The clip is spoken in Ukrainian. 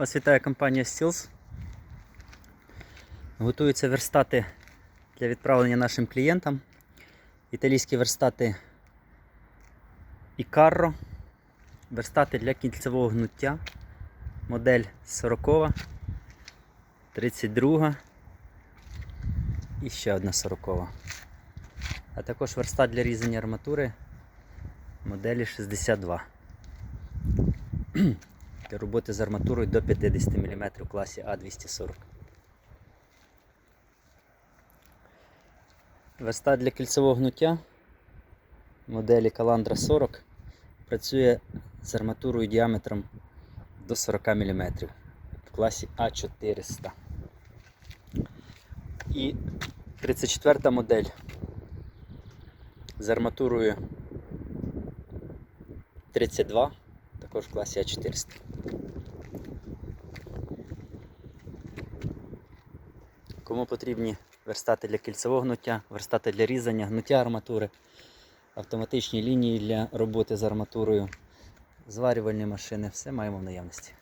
Вас вітає компанія Steels. Готуються верстати для відправлення нашим клієнтам. Італійські верстати Icaro. Верстати для кільцевого гнуття. Модель 40, 32 і ще одна 40. А також верстат для різання арматури моделі 62 для роботи з арматурою до 50 мм в класі А240. Верстат для кільцевого гнуття моделі Calandra 40 працює з арматурою діаметром до 40 мм в класі А400. І 34 модель з арматурою 32, також в класі А400. Кому потрібні верстати для кільцевого гнуття, верстати для різання, гнуття арматури, автоматичні лінії для роботи з арматурою, зварювальні машини, все маємо в наявності.